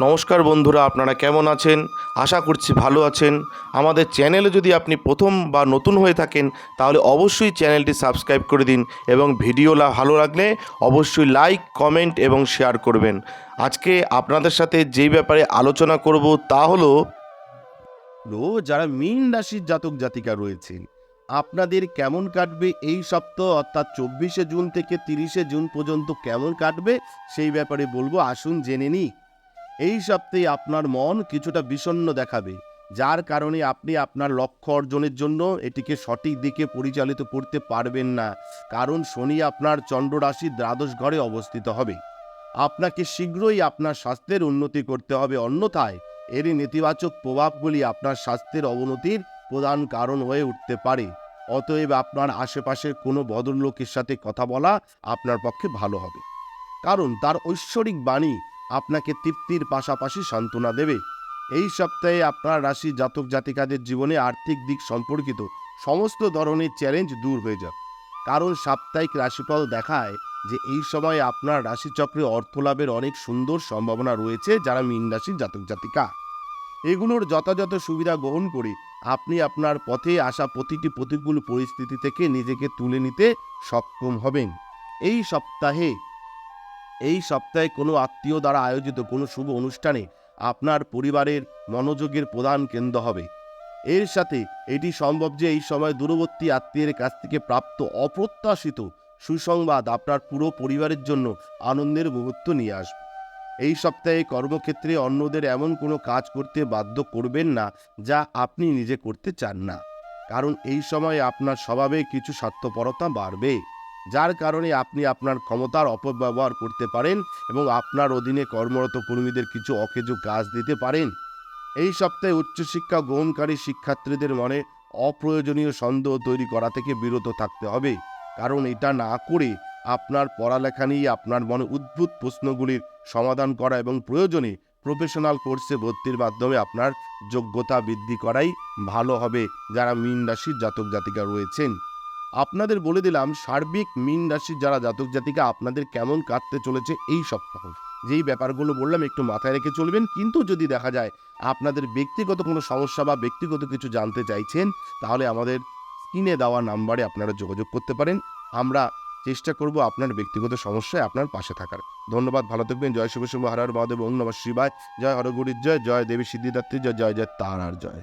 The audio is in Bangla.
নমস্কার বন্ধুরা, আপনারা কেমন আছেন? আশা করছি ভালো আছেন। আমাদের চ্যানেলে যদি আপনি প্রথম বা নতুন হয়ে থাকেন, তাহলে অবশ্যই চ্যানেলটি সাবস্ক্রাইব করে দিন এবং ভিডিওলা ভালো লাগলে অবশ্যই লাইক, কমেন্ট এবং শেয়ার করবেন। আজকে আপনাদের সাথে যেই ব্যাপারে আলোচনা করব তা হলো যারা মীন রাশির জাতক জাতিকা রয়েছেন, আপনাদের কেমন কাটবে এই সপ্তাহ, অর্থাৎ চব্বিশে জুন থেকে তিরিশে জুন পর্যন্ত কেমন কাটবে, সেই ব্যাপারে বলব, আসুন জেনে নিই। এই সপ্তাহে আপনার মন কিছুটা বিষণ্ণ দেখাবে, যার কারণে আপনি আপনার লক্ষ্য অর্জনের জন্য এটিকে সঠিক দিকে পরিচালিত করতে পারবেন না, কারণ শনি আপনার চন্দ্র রাশির দ্বাদশ ঘরে অবস্থিত হবে। আপনাকে শীঘ্রই আপনার স্বাস্থ্যের উন্নতি করতে হবে, অন্যথায় এরই নেতিবাচক প্রভাবগুলি আপনার স্বাস্থ্যের অবনতির প্রধান কারণ হয়ে উঠতে পারে। অতএব আপনার আশেপাশের কোনো ভদ্রলোকের সাথে কথা বলা আপনার পক্ষে ভালো হবে। কারণ তার ঐশ্বরিক বাণী আপনাকে তৃপ্তির পাশাপাশি সান্ত্বনা দেবে। এই সপ্তাহে আপনার রাশি জাতক জাতিকাদের জীবনে আর্থিক দিক সম্পর্কিত সমস্ত ধরনের চ্যালেঞ্জ দূর হয়ে যাবে কারণ সাপ্তাহিক রাশিফল দেখায় যে এই সময় আপনার রাশিচক্রে অর্থ লাভের অনেক সুন্দর সম্ভাবনা রয়েছে যারা মীন রাশির জাতক জাতিকা। এগুলোর যথাযথ সুবিধা গ্রহণ করে আপনি আপনার পথে আসা প্রতিটি প্রতিকূল পরিস্থিতি থেকে নিজেকে তুলে নিতে সক্ষম হবেন। এই সপ্তাহে এই সপ্তাহে কোনো আত্মীয় দ্বারা আয়োজিত কোনো শুভ অনুষ্ঠানে আপনার পরিবারের মনোযোগের প্রধান কেন্দ্র হবে। এর সাথে এটি সম্ভব যে এই সময় দূরবর্তী আত্মীয়ের কাছ থেকে প্রাপ্ত অপ্রত্যাশিত সুসংবাদ আপনার পুরো পরিবারের জন্য আনন্দের মুহূর্ত নিয়ে আসবে। এই সপ্তাহে কর্মক্ষেত্রে অন্যদের এমন কোনো কাজ করতে বাধ্য করবেন না যা আপনি নিজে করতে চান না। কারণ এই সময়ে আপনার স্বভাবে কিছু স্বার্থপরতা বাড়বে। যার কারণে আপনি আপনার ক্ষমতার অপব্যবহার করতে পারেন এবং আপনার অধীনে কর্মরত কর্মীদের কিছু অকেজো কাজ দিতে পারেন। এই সপ্তাহে উচ্চশিক্ষা গ্রহণকারী শিক্ষার্থীদের মনে অপ্রয়োজনীয় সন্দেহ তৈরি করা থেকে বিরত থাকতে হবে। কারণ এটা না করে আপনার পড়ালেখা নিয়ে আপনার মনে উদ্ভূত প্রশ্নগুলির সমাধান করা এবং প্রয়োজনে প্রফেশনাল কোর্সে ভর্তির মাধ্যমে আপনার যোগ্যতা বৃদ্ধি করাই ভালো হবে, যারা মীন রাশির জাতক জাতিকা রয়েছেন। আপনাদের বলে দিলাম, সার্বিক মিন রাশির যারা জাতক জাতিকা, আপনাদের কেমন কাটতে চলেছে এই সপ্তাহ? যেই ব্যাপারগুলো বললাম, একটু মাথায় রেখে চলবেন। কিন্তু যদি দেখা যায় আপনাদের ব্যক্তিগত কোনো সমস্যা বা ব্যক্তিগত কিছু জানতে চাইছেন, তাহলে আমাদের স্ক্রিনে দেওয়া নাম্বারে আপনারা যোগাযোগ করতে পারেন। আমরা চেষ্টা করব আপনার ব্যক্তিগত সমস্যায় আপনার পাশে থাকার। ধন্যবাদ, ভালো থাকবেন। জয় শুভ শুভ, হর হর মহাদেব, ওম নমঃ শিবায়। জয় হরগুরির জয় জয় দেবী সিদ্ধিদাত্রী জয় জয় জয় তারার জয়।